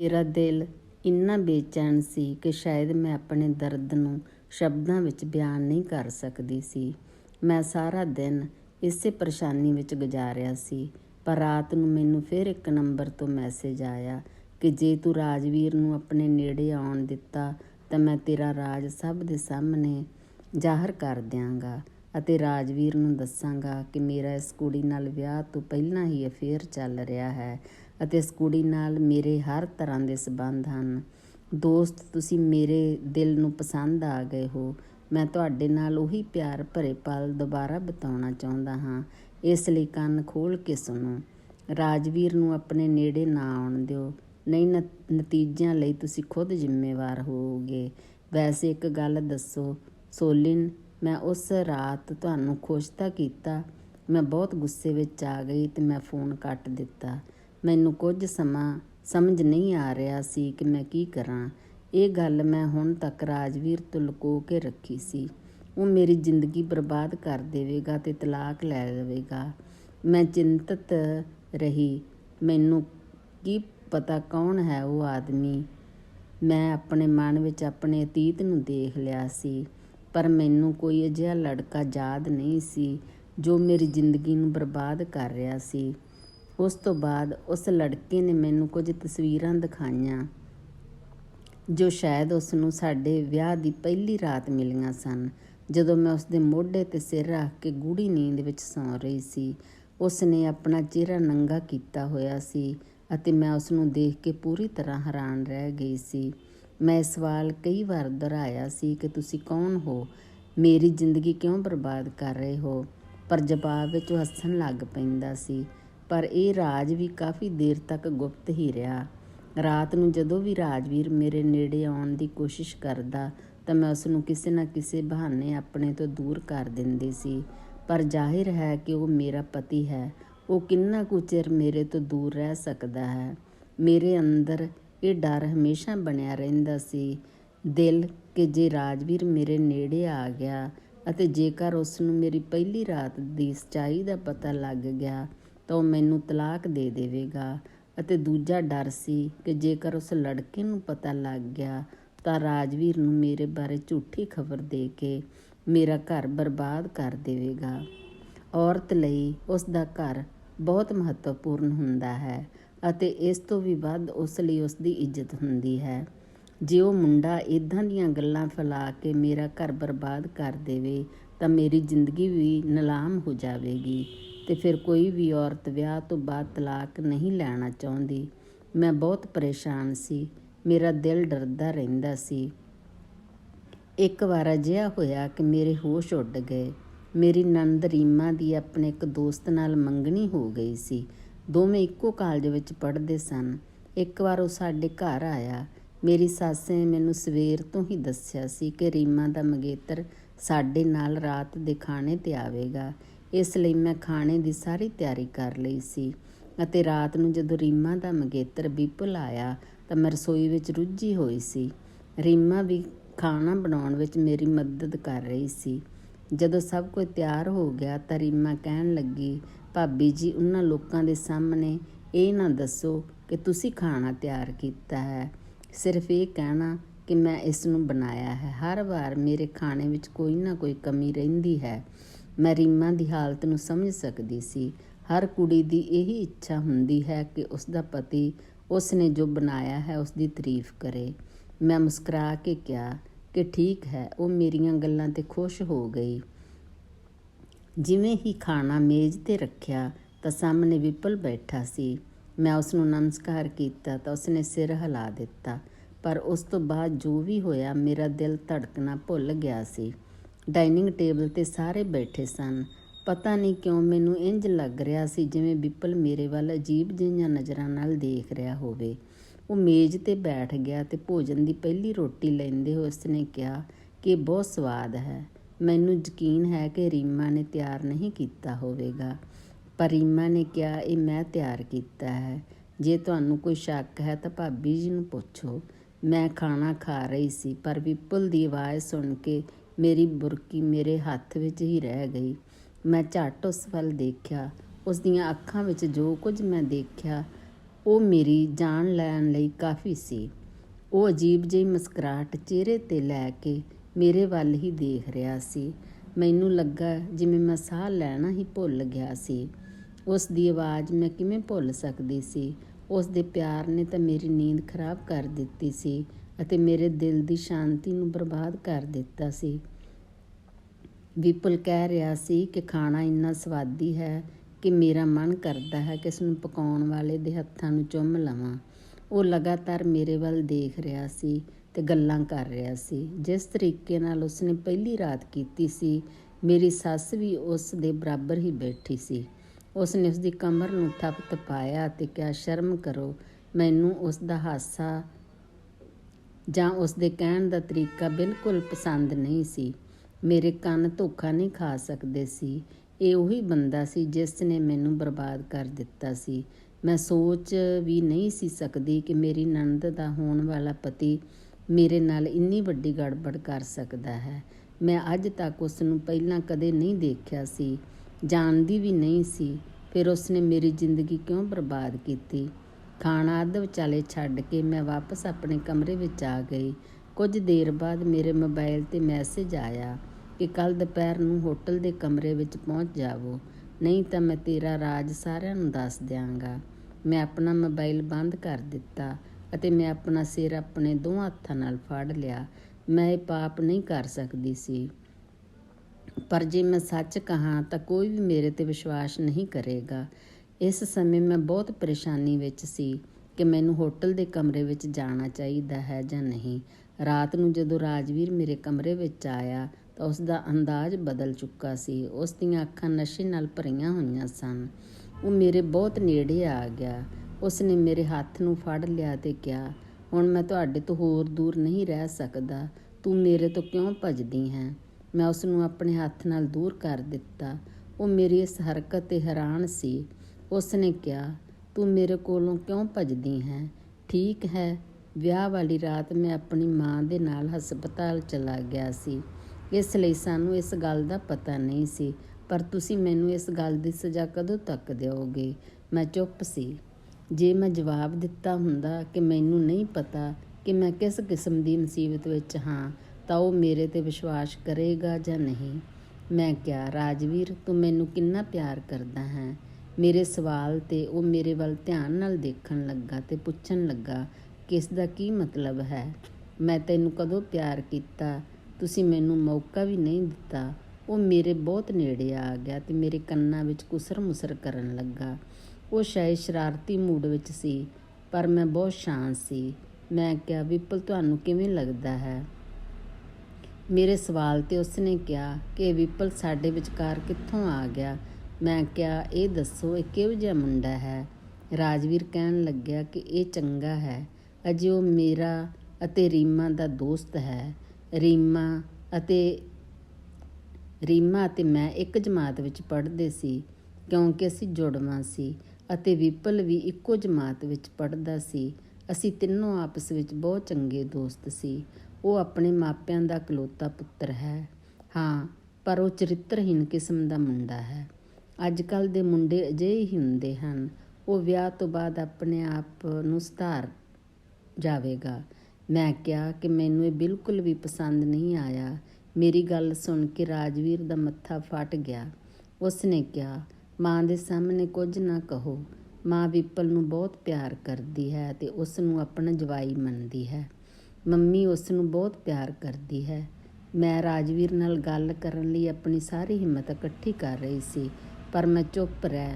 ਮੇਰਾ ਦਿਲ ਇੰਨਾ ਬੇਚੈਨ ਸੀ ਕਿ ਸ਼ਾਇਦ ਮੈਂ ਆਪਣੇ ਦਰਦ ਨੂੰ ਸ਼ਬਦਾਂ ਵਿੱਚ ਬਿਆਨ ਨਹੀਂ ਕਰ ਸਕਦੀ ਸੀ। ਮੈਂ ਸਾਰਾ ਦਿਨ ਇਸੇ ਪਰੇਸ਼ਾਨੀ ਵਿੱਚ ਗੁਜ਼ਾਰਿਆ ਸੀ, ਪਰ ਰਾਤ ਨੂੰ ਮੈਨੂੰ ਫਿਰ ਇੱਕ ਨੰਬਰ ਤੋਂ ਮੈਸੇਜ ਆਇਆ ਕਿ ਜੇ ਤੂੰ ਰਾਜਵੀਰ ਨੂੰ ਆਪਣੇ ਨੇੜੇ ਆਉਣ ਦਿੱਤਾ, ਤਾਂ ਮੈਂ ਤੇਰਾ ਰਾਜ ਸਭ ਦੇ ਸਾਹਮਣੇ ਜ਼ਾਹਰ ਕਰ ਦਿਆਂਗਾ ਅਤੇ ਰਾਜਵੀਰ ਨੂੰ ਦੱਸਾਂਗਾ ਕਿ ਮੇਰਾ ਇਸ ਕੁੜੀ ਨਾਲ ਵਿਆਹ ਤੋਂ ਪਹਿਲਾਂ ਹੀ ਅਫੇਅਰ ਚੱਲ ਰਿਹਾ ਹੈ। ਅਤੇ ਇਸ ਕੁੜੀ ਨਾਲ ਮੇਰੇ ਹਰ ਤਰ੍ਹਾਂ ਦੇ ਸਬੰਧ ਹਨ। ਦੋਸਤ, ਤੁਸੀਂ ਮੇਰੇ ਦਿਲ ਨੂੰ ਪਸੰਦ ਆ ਗਏ ਹੋ। ਮੈਂ ਤੁਹਾਡੇ ਨਾਲ ਉਹੀ ਪਿਆਰ ਭਰੇ ਪਲ ਦੁਬਾਰਾ ਬਿਤਾਉਣਾ ਚਾਹੁੰਦਾ ਹਾਂ। ਇਸ ਲਈ ਕੰਨ ਖੋਲ ਕੇ ਸੁਣੋ। ਰਾਜਵੀਰ ਨੂੰ ਆਪਣੇ ਨੇੜੇ ਨਾ ਆਉਣ ਦਿਓ। ਨਹੀਂ ਨਤੀਜਿਆਂ ਲਈ ਤੁਸੀਂ ਖੁਦ ਜ਼ਿੰਮੇਵਾਰ ਹੋਵੋਗੇ। ਵੈਸੇ ਇੱਕ ਗੱਲ ਦੱਸੋ। ਸੋਲਿਨ, ਮੈਂ ਉਸ ਰਾਤ ਤੁਹਾਨੂੰ ਖੁਸ਼ ਤਾਂ ਕੀਤਾ। ਮੈਂ ਬਹੁਤ ਗੁੱਸੇ ਵਿੱਚ ਆ ਗਈ ਤੇ ਮੈਂ ਫੋਨ ਕੱਟ ਦਿੱਤਾ। ਮੈਨੂੰ ਕੁਝ ਸਮਾਂ ਸਮਝ ਨਹੀਂ ਆ ਰਿਹਾ ਸੀ ਕਿ ਮੈਂ ਕੀ ਕਰਾਂ। ਇਹ ਗੱਲ ਮੈਂ ਹੁਣ ਤੱਕ ਰਾਜਵੀਰ ਤੋਂ ਲੁਕੋ ਕੇ ਰੱਖੀ ਸੀ। ਉਹ ਮੇਰੀ ਜ਼ਿੰਦਗੀ ਬਰਬਾਦ ਕਰ ਦੇਵੇਗਾ ਤੇ ਤਲਾਕ ਲੈ ਲਵੇਗਾ ਮੈਂ ਚਿੰਤਤ ਰਹੀ, ਮੈਨੂੰ ਕੀ ਪਤਾ ਕੌਣ ਹੈ ਉਹ ਆਦਮੀ। ਮੈਂ ਆਪਣੇ ਮਨ ਵਿੱਚ ਆਪਣੇ ਅਤੀਤ ਨੂੰ ਦੇਖ ਲਿਆ ਸੀ, ਪਰ ਮੈਨੂੰ ਕੋਈ ਅਜਿਹਾ ਲੜਕਾ ਯਾਦ ਨਹੀਂ ਸੀ ਜੋ ਮੇਰੀ ਜ਼ਿੰਦਗੀ ਨੂੰ ਬਰਬਾਦ ਕਰ ਰਿਹਾ ਸੀ। ਉਸ ਤੋਂ ਬਾਅਦ ਉਸ ਲੜਕੇ ਨੇ ਮੈਨੂੰ ਕੁਝ ਤਸਵੀਰਾਂ ਦਿਖਾਈਆਂ, ਜੋ ਸ਼ਾਇਦ ਉਸ ਨੂੰ ਸਾਡੇ ਵਿਆਹ ਦੀ ਪਹਿਲੀ ਰਾਤ ਮਿਲੀਆਂ ਸਨ, ਜਦੋਂ ਮੈਂ ਉਸ ਦੇ ਮੋਢੇ ਤੇ ਸਿਰ ਰੱਖ ਕੇ ਗੂੜੀ ਨੀਂਦ ਵਿੱਚ ਸੌਂ ਰਹੀ ਸੀ। ਉਸ ਨੇ ਆਪਣਾ ਚਿਹਰਾ ਨੰਗਾ ਕੀਤਾ ਹੋਇਆ ਸੀ ਅਤੇ ਮੈਂ ਉਸ ਨੂੰ ਦੇਖ ਕੇ ਪੂਰੀ ਤਰ੍ਹਾਂ ਹੈਰਾਨ ਰਹਿ ਗਈ ਸੀ। ਮੈਂ ਸਵਾਲ ਕਈ ਵਾਰ ਦੁਹਰਾਇਆ ਸੀ ਕਿ ਤੁਸੀਂ ਕੌਣ ਹੋ? ਮੇਰੀ ਜ਼ਿੰਦਗੀ ਕਿਉਂ ਬਰਬਾਦ ਕਰ ਰਹੇ ਹੋ? ਪਰ ਜਵਾਬ ਵਿੱਚ ਉਹ ਹੱਸਣ ਲੱਗ ਪੈਂਦਾ ਸੀ। ਪਰ ਇਹ ਰਾਜ ਵੀ ਕਾਫੀ ਦੇਰ ਤੱਕ ਗੁਪਤ ਹੀ ਰਿਹਾ। ਰਾਤ ਨੂੰ ਜਦੋਂ ਵੀ ਰਾਜਵੀਰ ਮੇਰੇ ਨੇੜੇ ਆਉਣ ਦੀ ਕੋਸ਼ਿਸ਼ ਕਰਦਾ, ਤਾਂ ਮੈਂ ਉਸ ਨੂੰ ਕਿਸੇ ਨਾ ਕਿਸੇ ਬਹਾਨੇ ਆਪਣੇ ਤੋਂ ਦੂਰ ਕਰ ਦਿੰਦੀ ਸੀ। ਪਰ ਜ਼ਾਹਿਰ ਹੈ ਕਿ ਉਹ ਮੇਰਾ ਪਤੀ ਹੈ। ਉਹ ਕਿੰਨਾ ਕੁ ਚਿਰ ਮੇਰੇ ਤੋਂ ਦੂਰ ਰਹਿ ਸਕਦਾ ਹੈ? ਮੇਰੇ ਅੰਦਰ ਇਹ ਡਰ ਹਮੇਸ਼ਾ ਬਣਿਆ ਰਹਿੰਦਾ ਸੀ। ਦਿਲ ਕਿ ਜੇ ਰਾਜਵੀਰ ਮੇਰੇ ਨੇੜੇ ਆ ਗਿਆ ਅਤੇ ਜੇਕਰ ਉਸ ਨੂੰ ਮੇਰੀ ਪਹਿਲੀ ਰਾਤ ਦੀ ਸਚਾਈ ਦਾ ਪਤਾ ਲੱਗ ਗਿਆ ਤਾਂ ਉਹ ਮੈਨੂੰ ਤਲਾਕ ਦੇ ਦੇਵੇਗਾ। ਅਤੇ ਦੂਜਾ ਡਰ ਸੀ ਕਿ ਜੇਕਰ ਉਸ ਲੜਕੇ ਨੂੰ ਪਤਾ ਲੱਗ ਗਿਆ ਤਾਂ ਰਾਜਵੀਰ ਨੂੰ ਮੇਰੇ ਬਾਰੇ ਝੂਠੀ ਖਬਰ ਦੇ ਕੇ ਮੇਰਾ ਘਰ ਬਰਬਾਦ ਕਰ ਦੇਵੇਗਾ। ਔਰਤ ਲਈ ਉਸ ਦਾ ਘਰ ਬਹੁਤ ਮਹੱਤਵਪੂਰਨ ਹੁੰਦਾ ਹੈ ਅਤੇ ਇਸ ਤੋਂ ਵੀ ਵੱਧ ਉਸ ਲਈ ਉਸ ਦੀ ਇੱਜ਼ਤ ਹੁੰਦੀ ਹੈ। ਜੇ ਉਹ ਮੁੰਡਾ ਇਦਾਂ ਦੀਆਂ ਗੱਲਾਂ ਫੈਲਾ ਕੇ ਮੇਰਾ ਘਰ ਬਰਬਾਦ ਕਰ ਦੇਵੇ ਤਾਂ ਮੇਰੀ ਜ਼ਿੰਦਗੀ ਵੀ ਨਿਲਾਮ ਹੋ ਜਾਵੇਗੀ। ਤੇ ਫਿਰ ਕੋਈ ਵੀ ਔਰਤ ਵਿਆਹ ਤੋਂ ਬਾਅਦ ਤਲਾਕ ਨਹੀਂ ਲੈਣਾ ਚਾਹੁੰਦੀ। ਮੈਂ ਬਹੁਤ ਪਰੇਸ਼ਾਨ ਸੀ। ਮੇਰਾ ਦਿਲ ਡਰਦਾ ਰਹਿੰਦਾ ਸੀ। ਇੱਕ ਵਾਰ ਅਜਿਹਾ ਹੋਇਆ ਕਿ ਮੇਰੇ ਹੋਸ਼ ਉੱਡ ਗਏ। ਮੇਰੀ ਨੰਦ ਰੀਮਾ ਦੀ ਆਪਣੇ ਇੱਕ ਦੋਸਤ ਨਾਲ ਮੰਗਣੀ ਹੋ ਗਈ ਸੀ। ਦੋਵੇਂ ਇੱਕੋ ਕਾਲਜ ਵਿੱਚ ਪੜ੍ਹਦੇ ਸਨ। ਇੱਕ ਵਾਰ ਉਹ ਸਾਡੇ ਘਰ ਆਇਆ। ਮੇਰੀ ਸੱਸ ਨੇ ਮੈਨੂੰ ਸਵੇਰ ਤੋਂ ਹੀ ਦੱਸਿਆ ਸੀ ਕਿ ਰੀਮਾ ਦਾ ਮੰਗੇਤਰ ਸਾਡੇ ਨਾਲ ਰਾਤ ਦੇ ਖਾਣੇ ਤੇ ਆਵੇਗਾ। ਇਸ ਲਈ ਮੈਂ ਖਾਣੇ ਦੀ ਸਾਰੀ ਤਿਆਰੀ ਕਰ ਲਈ ਸੀ। ਅਤੇ ਰਾਤ ਨੂੰ ਜਦੋਂ ਰੀਮਾ ਦਾ ਮੰਗੇਤਰ ਵਿਪੁਲ ਆਇਆ, ਤਾਂ ਮੈਂ ਰਸੋਈ ਵਿੱਚ ਰੁੱਝੀ ਹੋਈ ਸੀ। ਰੀਮਾ ਵੀ ਖਾਣਾ ਬਣਾਉਣ ਵਿੱਚ ਮੇਰੀ ਮਦਦ ਕਰ ਰਹੀ ਸੀ। ਜਦੋਂ ਸਭ ਕੁਝ ਤਿਆਰ ਹੋ ਗਿਆ, ਤਾਂ ਰੀਮਾ ਕਹਿਣ ਲੱਗੀ, ਭਾਬੀ ਜੀ, ਉਹਨਾਂ ਲੋਕਾਂ ਦੇ ਸਾਹਮਣੇ ਇਹ ਨਾ ਦੱਸੋ ਕਿ ਤੁਸੀਂ ਖਾਣਾ ਤਿਆਰ ਕੀਤਾ ਹੈ। ਸਿਰਫ ਇਹ ਕਹਿਣਾ ਕਿ ਮੈਂ ਇਸ ਨੂੰ ਬਣਾਇਆ ਹੈ। ਹਰ ਵਾਰ ਮੇਰੇ ਖਾਣੇ ਵਿੱਚ ਕੋਈ ਨਾ ਕੋਈ ਕਮੀ ਰਹਿੰਦੀ ਹੈ। ਮੈਂ ਰੀਮਾ ਦੀ ਹਾਲਤ ਨੂੰ ਸਮਝ ਸਕਦੀ ਸੀ। ਹਰ ਕੁੜੀ ਦੀ ਇਹੀ ਇੱਛਾ ਹੁੰਦੀ ਹੈ ਕਿ ਉਸ ਦਾ ਪਤੀ ਉਸ ਨੇ ਜੋ ਬਣਾਇਆ ਹੈ ਉਸ ਦੀ ਤਾਰੀਫ ਕਰੇ। ਮੈਂ ਮੁਸਕਰਾ ਕੇ ਕਿਹਾ ਕਿ ਠੀਕ ਹੈ, ਉਹ ਮੇਰੀਆਂ ਗੱਲਾਂ ਤੇ ਖੁਸ਼ ਹੋ ਗਈ। ਜਿਵੇਂ ਹੀ ਖਾਣਾ ਮੇਜ਼ ਤੇ ਰੱਖਿਆ ਤਾਂ ਸਾਹਮਣੇ ਵਿਪਲ ਬੈਠਾ ਸੀ। ਮੈਂ ਉਸ ਨੂੰ ਨਮਸਕਾਰ ਕੀਤਾ ਤਾਂ ਉਸਨੇ ਸਿਰ ਹਿਲਾ ਦਿੱਤਾ, ਪਰ ਉਸ ਤੋਂ ਬਾਅਦ ਜੋ ਵੀ ਹੋਇਆ ਮੇਰਾ ਦਿਲ ਧੜਕਣਾ ਭੁੱਲ ਗਿਆ ਸੀ। ਡਾਈਨਿੰਗ ਟੇਬਲ ਤੇ ਸਾਰੇ ਬੈਠੇ ਸਨ। ਪਤਾ ਨਹੀਂ ਕਿਉਂ ਮੈਨੂੰ ਇੰਜ ਲੱਗ ਰਿਹਾ ਸੀ ਜਿਵੇਂ ਵਿਪਲ ਮੇਰੇ ਵੱਲ ਅਜੀਬ ਜਿਹੀਆਂ ਨਜ਼ਰਾਂ ਨਾਲ ਦੇਖ ਰਿਹਾ ਹੋਵੇ। ਉਹ ਮੇਜ਼ ਤੇ ਬੈਠ ਗਿਆ ਤੇ ਭੋਜਨ ਦੀ ਪਹਿਲੀ ਰੋਟੀ ਲੈਂਦੇ ਹੋਏ ਉਸਨੇ ਕਿਹਾ ਕਿ ਇਹ ਬਹੁਤ ਸਵਾਦ ਹੈ। ਮੈਨੂੰ ਯਕੀਨ ਹੈ ਕਿ ਰੀਮਾ ਨੇ ਤਿਆਰ ਨਹੀਂ ਕੀਤਾ ਹੋਵੇਗਾ। ਪਰ ਰੀਮਾ ਨੇ ਕਿਹਾ, ਇਹ ਮੈਂ ਤਿਆਰ ਕੀਤਾ ਹੈ। ਜੇ ਤੁਹਾਨੂੰ ਕੋਈ ਸ਼ੱਕ ਹੈ ਤਾਂ ਭਾਬੀ ਜੀ ਨੂੰ ਪੁੱਛੋ। ਮੈਂ ਖਾਣਾ ਖਾ ਰਹੀ ਸੀ, ਪਰ ਵਿਪੁਲ ਦੀ ਆਵਾਜ਼ ਸੁਣ ਕੇ ਮੇਰੀ ਬੁਰਕੀ ਮੇਰੇ ਹੱਥ ਵਿੱਚ ਹੀ ਰਹਿ ਗਈ। ਮੈਂ ਝੱਟ ਉਸ ਵੱਲ ਦੇਖਿਆ। ਉਸ ਦੀਆਂ ਅੱਖਾਂ ਵਿੱਚ ਜੋ ਕੁਝ ਮੈਂ ਦੇਖਿਆ, ਉਹ ਮੇਰੀ ਜਾਨ ਲੈਣ ਲਈ ਕਾਫੀ ਸੀ। ਉਹ ਅਜੀਬ ਜਿਹੀ ਮੁਸਕਰਾਹਟ ਚਿਹਰੇ ਤੇ ਲੈ ਕੇ ਮੇਰੇ ਵੱਲ ਹੀ ਦੇਖ ਰਿਹਾ ਸੀ। ਮੈਨੂੰ ਲੱਗਾ ਜਿਵੇਂ ਮੈਂ ਸਾਹ ਲੈਣਾ ਹੀ ਭੁੱਲ ਗਿਆ ਸੀ। ਉਸ ਦੀ ਆਵਾਜ਼ ਮੈਂ ਕਿਵੇਂ ਭੁੱਲ ਸਕਦੀ ਸੀ? ਉਸ ਦੇ ਪਿਆਰ ਨੇ ਤਾਂ ਮੇਰੀ ਨੀਂਦ ਖਰਾਬ ਕਰ ਦਿੱਤੀ ਸੀ। ਅਤੇ ਮੇਰੇ ਦਿਲ ਦੀ ਸ਼ਾਂਤੀ ਨੂੰ ਬਰਬਾਦ ਕਰ ਦਿੱਤਾ ਸੀ। ਵਿਪੁਲ ਕਹਿ ਰਿਹਾ ਸੀ ਕਿ ਖਾਣਾ ਇੰਨਾ ਸਵਾਦੀ ਹੈ ਕਿ ਮੇਰਾ ਮਨ ਕਰਦਾ ਹੈ ਕਿ ਇਸ ਨੂੰ ਪਕਾਉਣ ਵਾਲੇ ਦੇ ਹੱਥਾਂ ਨੂੰ ਚੁੰਮ ਲਵਾਂ। ਉਹ ਲਗਾਤਾਰ ਮੇਰੇ ਵੱਲ ਦੇਖ ਰਿਹਾ ਸੀ ਤੇ ਗੱਲਾਂ ਕਰ ਰਿਹਾ ਸੀ। ਜਿਸ ਤਰੀਕੇ ਨਾਲ ਉਸਨੇ ਪਹਿਲੀ ਰਾਤ ਕੀਤੀ ਸੀ, ਮੇਰੀ ਸੱਸ ਵੀ ਉਸ ਦੇ ਬਰਾਬਰ ਹੀ ਬੈਠੀ ਸੀ। ਉਸਨੇ ਉਸਦੀ ਕਮਰ ਨੂੰ ਥੱਪ ਥਪਾਇਆ ਤੇ ਕਿਹਾ, ਸ਼ਰਮ ਕਰੋ, ਮੈਨੂੰ ਉਸ ਦਾ ਹਾਸਾ ਜਾਂ ਉਸ ਦੇ ਕਹਿਣ ਦਾ ਤਰੀਕਾ ਬਿਲਕੁਲ ਪਸੰਦ ਨਹੀਂ ਸੀ। ਮੇਰੇ ਕੰਨ ਧੋਖਾ ਨਹੀਂ ਖਾ ਸਕਦੇ ਸੀ। ਇਹ ਉਹੀ ਬੰਦਾ ਸੀ ਜਿਸ ਨੇ ਮੈਨੂੰ ਬਰਬਾਦ ਕਰ ਦਿੱਤਾ ਸੀ। ਮੈਂ ਸੋਚ ਵੀ ਨਹੀਂ ਸੀ ਸਕਦੀ ਕਿ ਮੇਰੀ ਨੰਦ ਦਾ ਹੋਣ ਵਾਲਾ ਪਤੀ ਮੇਰੇ ਨਾਲ ਇੰਨੀ ਵੱਡੀ ਗੜਬੜ ਕਰ ਸਕਦਾ ਹੈ। ਮੈਂ ਅੱਜ ਤੱਕ ਉਸ ਨੂੰ ਪਹਿਲਾਂ ਕਦੇ ਨਹੀਂ ਦੇਖਿਆ ਸੀ। ਜਾਣਦੀ ਵੀ ਨਹੀਂ ਸੀ। ਫਿਰ ਉਸਨੇ ਮੇਰੀ ਜ਼ਿੰਦਗੀ ਕਿਉਂ ਬਰਬਾਦ ਕੀਤੀ? ਖਾਣਾ ਅੱਧ ਵਿਚਾਲੇ ਛੱਡ ਕੇ ਮੈਂ ਵਾਪਸ ਆਪਣੇ ਕਮਰੇ ਵਿੱਚ ਆ ਗਈ। ਕੁਝ ਦੇਰ ਬਾਅਦ ਮੇਰੇ ਮੋਬਾਈਲ ਤੇ ਮੈਸੇਜ ਆਇਆ ਕਿ ਕੱਲ੍ਹ ਦੁਪਹਿਰ ਨੂੰ ਹੋਟਲ ਦੇ ਕਮਰੇ ਵਿੱਚ ਪਹੁੰਚ ਜਾਵੋ, ਨਹੀਂ ਤਾਂ ਮੈਂ ਤੇਰਾ ਰਾਜ ਸਾਰਿਆਂ ਨੂੰ ਦੱਸ ਦਿਆਂਗਾ। ਮੈਂ ਆਪਣਾ ਮੋਬਾਈਲ ਬੰਦ ਕਰ ਦਿੱਤਾ ਅਤੇ ਮੈਂ ਆਪਣਾ ਸਿਰ ਆਪਣੇ ਦੋਹਾਂ ਹੱਥਾਂ ਨਾਲ ਫੜ ਲਿਆ। ਮੈਂ ਇਹ ਪਾਪ ਨਹੀਂ ਕਰ ਸਕਦੀ ਸੀ। ਪਰ ਜੇ ਮੈਂ ਸੱਚ ਕਹਾਂ ਤਾਂ ਕੋਈ ਵੀ ਮੇਰੇ ਤੇ ਵਿਸ਼ਵਾਸ ਨਹੀਂ ਕਰੇਗਾ। ਇਸ ਸਮੇਂ ਮੈਂ ਬਹੁਤ ਪਰੇਸ਼ਾਨੀ ਵਿੱਚ ਸੀ ਕਿ ਮੈਨੂੰ ਹੋਟਲ ਦੇ ਕਮਰੇ ਵਿੱਚ ਜਾਣਾ ਚਾਹੀਦਾ ਹੈ ਜਾਂ ਨਹੀਂ। ਰਾਤ ਨੂੰ ਜਦੋਂ ਰਾਜਵੀਰ ਮੇਰੇ ਕਮਰੇ ਵਿੱਚ ਆਇਆ ਤਾਂ ਉਸ ਦਾ ਅੰਦਾਜ਼ ਬਦਲ ਚੁੱਕਾ ਸੀ। ਉਸ ਦੀਆਂ ਅੱਖਾਂ ਨਸ਼ੇ ਨਾਲ ਭਰੀਆਂ ਹੋਈਆਂ ਸਨ। ਉਹ ਮੇਰੇ ਬਹੁਤ ਨੇੜੇ ਆ ਗਿਆ। ਉਸ ਨੇ ਮੇਰੇ ਹੱਥ ਨੂੰ ਫੜ ਲਿਆ ਤੇ ਕਿਹਾ, ਹੁਣ ਮੈਂ ਤੁਹਾਡੇ ਤੋਂ ਹੋਰ ਦੂਰ ਨਹੀਂ ਰਹਿ ਸਕਦਾ। ਤੂੰ ਮੇਰੇ ਤੋਂ ਕਿਉਂ ਭੱਜਦੀ ਹੈ? ਮੈਂ ਉਸ ਨੂੰ ਆਪਣੇ ਹੱਥ ਨਾਲ ਦੂਰ ਕਰ ਦਿੱਤਾ। ਉਹ ਮੇਰੀ ਇਸ ਹਰਕਤ ਤੇ ਹੈਰਾਨ ਸੀ। ਉਸ ਨੇ ਕਿਹਾ, ਤੂੰ ਮੇਰੇ ਕੋਲੋਂ ਕਿਉਂ ਭੱਜਦੀ ਹੈ? ਠੀਕ ਹੈ, ਵਿਆਹ ਵਾਲੀ ਰਾਤ ਮੈਂ ਆਪਣੀ ਮਾਂ ਦੇ ਨਾਲ ਹਸਪਤਾਲ ਚਲਾ ਗਿਆ ਸੀ। ਇਸ ਲਈ ਸਾਨੂੰ ਇਸ ਗੱਲ ਦਾ ਪਤਾ ਨਹੀਂ ਸੀ। ਪਰ ਤੁਸੀਂ ਮੈਨੂੰ ਇਸ ਗੱਲ ਦੀ ਸਜ਼ਾ ਕਦੋਂ ਤੱਕ ਦਿਓਗੇ? ਮੈਂ ਚੁੱਪ ਸੀ। ਜੇ ਮੈਂ ਜਵਾਬ ਦਿੱਤਾ ਹੁੰਦਾ ਕਿ ਮੈਨੂੰ ਨਹੀਂ ਪਤਾ ਕਿ ਮੈਂ ਕਿਸ ਕਿਸਮ ਦੀ ਮੁਸੀਬਤ ਵਿੱਚ ਹਾਂ, ਤਾਂ ਉਹ ਮੇਰੇ ਤੇ ਵਿਸ਼ਵਾਸ ਕਰੇਗਾ ਜਾਂ ਨਹੀਂ। ਮੈਂ ਕਿਹਾ, ਰਾਜਵੀਰ, ਤੂੰ ਮੈਨੂੰ ਕਿੰਨਾ ਪਿਆਰ ਕਰਦਾ ਹੈ? ਮੇਰੇ ਸਵਾਲ ਤੇ ਉਹ ਮੇਰੇ ਵੱਲ ਧਿਆਨ ਨਾਲ ਦੇਖਣ ਲੱਗਾ ਤੇ ਪੁੱਛਣ ਲੱਗਾ ਕਿ ਇਸ ਦਾ ਕੀ ਮਤਲਬ ਹੈ? ਮੈਂ ਤੈਨੂੰ ਕਦੋਂ ਪਿਆਰ ਕੀਤਾ? ਤੁਸੀਂ ਮੈਨੂੰ ਮੌਕਾ ਵੀ ਨਹੀਂ ਦਿੱਤਾ। ਉਹ ਮੇਰੇ ਬਹੁਤ ਨੇੜੇ ਆ ਗਿਆ ਤੇ ਮੇਰੇ ਕੰਨਾਂ ਵਿੱਚ ਕੁਸਰ ਮੁਸਰ ਕਰਨ ਲੱਗਾ। ਉਹ ਸ਼ਾਇਦ ਸ਼ਰਾਰਤੀ ਮੂਡ ਵਿੱਚ ਸੀ, ਪਰ ਮੈਂ ਬਹੁਤ ਸ਼ਾਂਤ ਸੀ। ਮੈਂ ਕਿਹਾ, ਵਿਪਲ, ਤੁਹਾਨੂੰ ਕਿਵੇਂ ਲੱਗਦਾ ਹੈ? ਮੇਰੇ ਸਵਾਲ ਤੇ ਉਸਨੇ ਕਿਹਾ ਕਿ, ਵਿਪਲ, ਸਾਡੇ ਵਿਚਕਾਰ ਕਿੱਥੋਂ ਆ ਗਿਆ? ਮੈਂ ਕਿਹਾ, ਇਹ ਦੱਸੋ, ਇਹ ਕਿਹੋ ਜਿਹਾ ਮੁੰਡਾ ਹੈ? ਰਾਜਵੀਰ ਕਹਿਣ ਲੱਗਿਆ ਕਿ ਇਹ ਚੰਗਾ ਹੈ। ਅਜੇ ਉਹ ਮੇਰਾ ਅਤੇ ਰੀਮਾ ਦਾ ਦੋਸਤ ਹੈ। ਰੀਮਾ ਅਤੇ ਰੀਮਾ ਅਤੇ ਮੈਂ ਇੱਕ ਜਮਾਤ ਵਿੱਚ ਪੜ੍ਹਦੇ ਸੀ, ਕਿਉਂਕਿ ਅਸੀਂ ਜੁੜਵਾਂ ਸੀ ਅਤੇ ਵਿਪਲ ਵੀ ਇੱਕੋ ਜਮਾਤ ਵਿੱਚ ਪੜ੍ਹਦਾ ਸੀ। ਅਸੀਂ ਤਿੰਨੋਂ ਆਪਸ ਵਿੱਚ ਬਹੁਤ ਚੰਗੇ ਦੋਸਤ ਸੀ। ਉਹ ਆਪਣੇ ਮਾਪਿਆਂ ਦਾ ਇਕਲੌਤਾ ਪੁੱਤਰ ਹੈ। ਹਾਂ, ਪਰ ਉਹ ਚਰਿੱਤਰਹੀਣ ਕਿਸਮ ਦਾ ਮੁੰਡਾ ਹੈ। ਅੱਜ ਕੱਲ ਦੇ ਮੁੰਡੇ ਅਜਿਹੇ ਹੀ ਹੁੰਦੇ ਹਨ। ਉਹ ਵਿਆਹ ਤੋਂ ਬਾਅਦ ਆਪਣੇ ਆਪ ਨੂੰ ਸੁਧਾਰ ਜਾਵੇਗਾ। ਮੈਂ ਕਿਹਾ ਕਿ ਮੈਨੂੰ ਇਹ ਬਿਲਕੁਲ ਵੀ ਪਸੰਦ ਨਹੀਂ ਆਇਆ। ਮੇਰੀ ਗੱਲ ਸੁਣ ਕੇ ਰਾਜਵੀਰ ਦਾ ਮੱਥਾ ਫਟ ਗਿਆ। ਉਸ ਨੇ ਕਿਹਾ, ਮਾਂ ਦੇ ਸਾਹਮਣੇ ਕੁਝ ਨਾ ਕਹੋ। ਮਾਂ ਵਿਪਲ ਨੂੰ ਬਹੁਤ ਪਿਆਰ ਕਰਦੀ ਹੈ ਤੇ ਉਸ ਨੂੰ ਆਪਣਾ ਜਵਾਈ ਮੰਨਦੀ ਹੈ। ਮੰਮੀ ਉਸ ਨੂੰ ਬਹੁਤ ਪਿਆਰ ਕਰਦੀ ਹੈ। ਮੈਂ ਰਾਜਵੀਰ ਨਾਲ ਗੱਲ ਕਰਨ ਲਈ ਆਪਣੀ ਸਾਰੀ ਹਿੰਮਤ ਇਕੱਠੀ ਕਰ ਰਹੀ ਸੀ। ਪਰ ਮੈਂ ਚੁੱਪ ਰਹਿ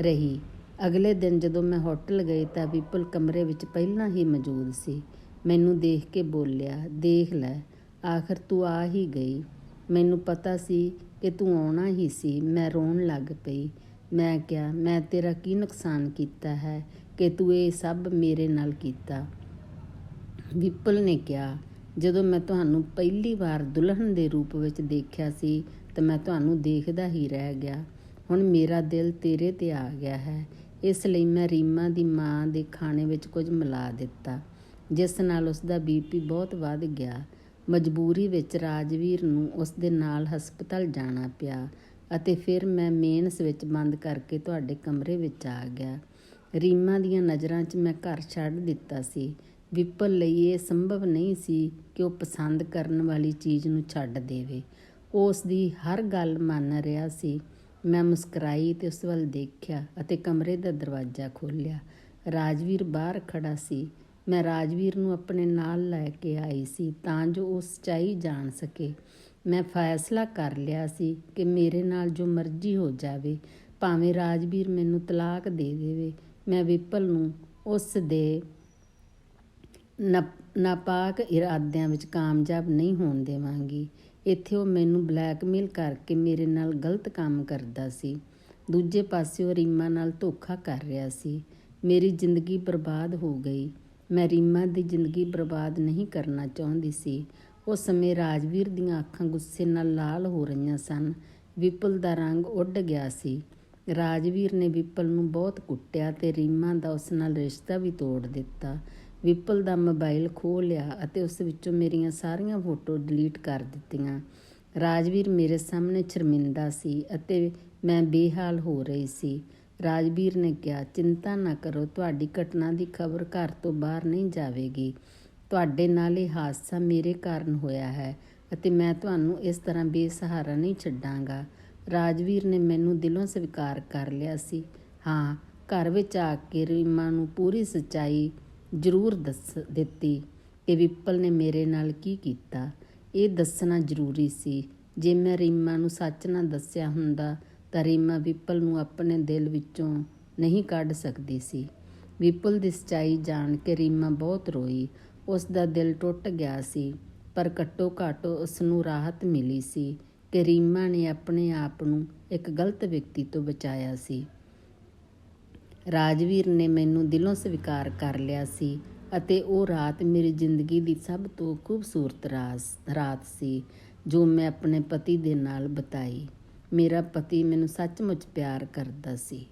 ਰਹੀ। ਅਗਲੇ ਦਿਨ ਜਦੋਂ ਮੈਂ ਹੋਟਲ ਗਈ ਤਾਂ ਵਿਪੁਲ ਕਮਰੇ ਵਿੱਚ ਪਹਿਲਾਂ ਹੀ ਮੌਜੂਦ ਸੀ। ਮੈਨੂੰ ਦੇਖ ਕੇ ਬੋਲਿਆ, ਦੇਖ ਲੈ, ਆਖਰ ਤੂੰ ਆ ਹੀ ਗਈ। ਮੈਨੂੰ ਪਤਾ ਸੀ ਕਿ ਤੂੰ ਆਉਣਾ ਹੀ ਸੀ। ਮੈਂ ਰੋਣ ਲੱਗ ਪਈ। ਮੈਂ ਕਿਹਾ, ਮੈਂ ਤੇਰਾ ਕੀ ਨੁਕਸਾਨ ਕੀਤਾ ਹੈ ਕਿ ਤੂੰ ਇਹ ਸਭ ਮੇਰੇ ਨਾਲ ਕੀਤਾ? ਵਿਪਲ ਨੇ ਕਿਹਾ, ਜਦੋਂ ਮੈਂ ਤੁਹਾਨੂੰ ਪਹਿਲੀ ਵਾਰ ਦੁਲਹਨ ਦੇ ਰੂਪ ਵਿੱਚ ਦੇਖਿਆ ਸੀ ਤਾਂ ਮੈਂ ਤੁਹਾਨੂੰ ਦੇਖਦਾ ਹੀ ਰਹਿ ਗਿਆ। ਹੁਣ ਮੇਰਾ ਦਿਲ ਤੇਰੇ ਤੇ ਆ ਗਿਆ ਹੈ। ਇਸ ਲਈ ਮੈਂ ਰੀਮਾ ਦੀ ਮਾਂ ਦੇ ਖਾਣੇ ਵਿੱਚ ਕੁਝ ਮਿਲਾ ਦਿੱਤਾ। ਜਿਸ ਨਾਲ ਉਸ ਦਾ ਬੀਪੀ ਬਹੁਤ ਵੱਧ ਗਿਆ। ਮਜਬੂਰੀ ਵਿੱਚ ਰਾਜਵੀਰ ਨੂੰ ਉਸ ਦੇ ਨਾਲ ਹਸਪਤਾਲ ਜਾਣਾ ਪਿਆ ਅਤੇ ਫਿਰ ਮੈਂ ਮੇਨ ਸਵਿੱਚ ਬੰਦ ਕਰਕੇ ਤੁਹਾਡੇ ਕਮਰੇ ਵਿੱਚ ਆ ਗਿਆ। ਰੀਮਾ ਦੀਆਂ ਨਜ਼ਰਾਂ 'ਚ ਮੈਂ ਘਰ ਛੱਡ ਦਿੱਤਾ ਸੀ। ਵਿਪਲ ਲਈ ਇਹ ਸੰਭਵ ਨਹੀਂ ਸੀ ਕਿ ਉਹ ਪਸੰਦ ਕਰਨ ਵਾਲੀ ਚੀਜ਼ ਨੂੰ ਛੱਡ ਦੇਵੇ। ਉਹ ਉਸ ਦੀ ਹਰ ਗੱਲ ਮੰਨ ਰਿਹਾ ਸੀ ਮੈਂ ਮੁਸਕਰਾਈ ਤੇ ਉਸ ਵੱਲ ਦੇਖਿਆ ਅਤੇ ਕਮਰੇ ਦਾ ਦਰਵਾਜ਼ਾ ਖੋਲ੍ਹਿਆ। ਰਾਜਵੀਰ ਬਾਹਰ ਖੜਾ ਸੀ। ਮੈਂ ਰਾਜਵੀਰ ਨੂੰ ਆਪਣੇ ਨਾਲ ਲੈ ਕੇ ਆਈ ਸੀ ਤਾਂ ਜੋ ਉਹ ਸੱਚਾਈ ਜਾਣ ਸਕੇ। ਮੈਂ ਫੈਸਲਾ ਕਰ ਲਿਆ ਸੀ ਕਿ ਮੇਰੇ ਨਾਲ ਜੋ ਮਰਜ਼ੀ ਹੋ ਜਾਵੇ, ਭਾਵੇਂ ਰਾਜਵੀਰ ਮੈਨੂੰ ਤਲਾਕ ਦੇ ਦੇਵੇ, ਮੈਂ ਵਿਪਲ ਨੂੰ ਉਸ ਦੇ ਨਪ- ਨਾਪਾਕ ਇਰਾਦਿਆਂ ਵਿੱਚ ਕਾਮਯਾਬ ਨਹੀਂ ਹੋਣ ਦੇਵਾਂਗੀ। ਇੱਥੇ ਉਹ ਮੈਨੂੰ ਬਲੈਕਮੇਲ ਕਰਕੇ ਮੇਰੇ ਨਾਲ ਗਲਤ ਕੰਮ ਕਰਦਾ ਸੀ। ਦੂਜੇ ਪਾਸੇ ਉਹ ਰੀਮਾ ਨਾਲ ਧੋਖਾ ਕਰ ਰਿਹਾ ਸੀ। ਮੇਰੀ ਜ਼ਿੰਦਗੀ ਬਰਬਾਦ ਹੋ ਗਈ। ਮੈਂ ਰੀਮਾ ਦੀ ਜ਼ਿੰਦਗੀ ਬਰਬਾਦ ਨਹੀਂ ਕਰਨਾ ਚਾਹੁੰਦੀ ਸੀ। ਉਸ ਸਮੇਂ ਰਾਜਵੀਰ ਦੀਆਂ ਅੱਖਾਂ ਗੁੱਸੇ ਨਾਲ ਲਾਲ ਹੋ ਰਹੀਆਂ ਸਨ। ਵਿਪਲ ਦਾ ਰੰਗ ਉੱਡ ਗਿਆ ਸੀ। ਰਾਜਵੀਰ ਨੇ ਵਿਪਲ ਨੂੰ ਬਹੁਤ ਕੁੱਟਿਆ ਤੇ ਰੀਮਾ ਦਾ ਉਸ ਨਾਲ ਰਿਸ਼ਤਾ ਵੀ ਤੋੜ ਦਿੱਤਾ। ਵਿਪਲ ਦਾ ਮੋਬਾਈਲ ਖੋਹ ਲਿਆ ਅਤੇ ਉਸ ਵਿੱਚੋਂ ਮੇਰੀਆਂ ਸਾਰੀਆਂ ਫੋਟੋ ਡਿਲੀਟ ਕਰ ਦਿੱਤੀਆਂ। ਰਾਜਵੀਰ ਮੇਰੇ ਸਾਹਮਣੇ ਸ਼ਰਮਿੰਦਾ ਸੀ ਅਤੇ ਮੈਂ ਬੇਹਾਲ ਹੋ ਰਹੀ ਸੀ। ਰਾਜਵੀਰ ਨੇ ਕਿਹਾ, ਚਿੰਤਾ ਨਾ ਕਰੋ, ਤੁਹਾਡੀ ਘਟਨਾ ਦੀ ਖਬਰ ਘਰ ਤੋਂ ਬਾਹਰ ਨਹੀਂ ਜਾਵੇਗੀ। ਤੁਹਾਡੇ ਨਾਲ ਇਹ ਹਾਦਸਾ ਮੇਰੇ ਕਾਰਨ ਹੋਇਆ ਹੈ ਅਤੇ ਮੈਂ ਤੁਹਾਨੂੰ ਇਸ ਤਰ੍ਹਾਂ ਬੇਸਹਾਰਾ ਨਹੀਂ ਛੱਡਾਂਗਾ। ਰਾਜਵੀਰ ਨੇ ਮੈਨੂੰ ਦਿਲੋਂ ਸਵੀਕਾਰ ਕਰ ਲਿਆ ਸੀ। ਹਾਂ, ਘਰ ਵਿੱਚ ਆ ਕੇ ਰੀਮਾ ਨੂੰ ਪੂਰੀ ਸੱਚਾਈ ਜ਼ਰੂਰ ਦੱਸ ਦਿੱਤੀ ਕਿ ਵਿਪਲ ਨੇ ਮੇਰੇ ਨਾਲ ਕੀ ਕੀਤਾ। ਇਹ ਦੱਸਣਾ ਜ਼ਰੂਰੀ ਸੀ। ਜੇ ਮੈਂ ਰੀਮਾ ਨੂੰ ਸੱਚ ਨਾ ਦੱਸਿਆ ਹੁੰਦਾ ਤਾਂ ਰੀਮਾ ਵਿਪਲ ਨੂੰ ਆਪਣੇ ਦਿਲ ਵਿੱਚੋਂ ਨਹੀਂ ਕੱਢ ਸਕਦੀ ਸੀ। ਵਿਪਲ ਦੀ ਸੱਚਾਈ ਜਾਣ ਕੇ ਰੀਮਾ ਬਹੁਤ ਰੋਈ। ਉਸ ਦਾ ਦਿਲ ਟੁੱਟ ਗਿਆ ਸੀ, ਪਰ ਘੱਟੋ ਘੱਟ ਉਸ ਨੂੰ ਰਾਹਤ ਮਿਲੀ ਸੀ ਕਿ ਰੀਮਾ ਨੇ ਆਪਣੇ ਆਪ ਨੂੰ ਇੱਕ ਗਲਤ ਵਿਅਕਤੀ ਤੋਂ ਬਚਾਇਆ ਸੀ। ਰਾਜਵੀਰ ਨੇ ਮੈਨੂੰ ਦਿਲੋਂ ਸਵੀਕਾਰ ਕਰ ਲਿਆ ਸੀ ਅਤੇ ਉਹ ਰਾਤ ਮੇਰੀ ਜ਼ਿੰਦਗੀ ਦੀ ਸਭ ਤੋਂ ਖੂਬਸੂਰਤ ਰਾਸ, ਰਾਤ ਸੀ, ਜੋ ਮੈਂ ਆਪਣੇ ਪਤੀ ਦੇ ਨਾਲ ਬਿਤਾਈ। ਮੇਰਾ ਪਤੀ ਮੈਨੂੰ ਸੱਚਮੁੱਚ ਪਿਆਰ ਕਰਦਾ ਸੀ।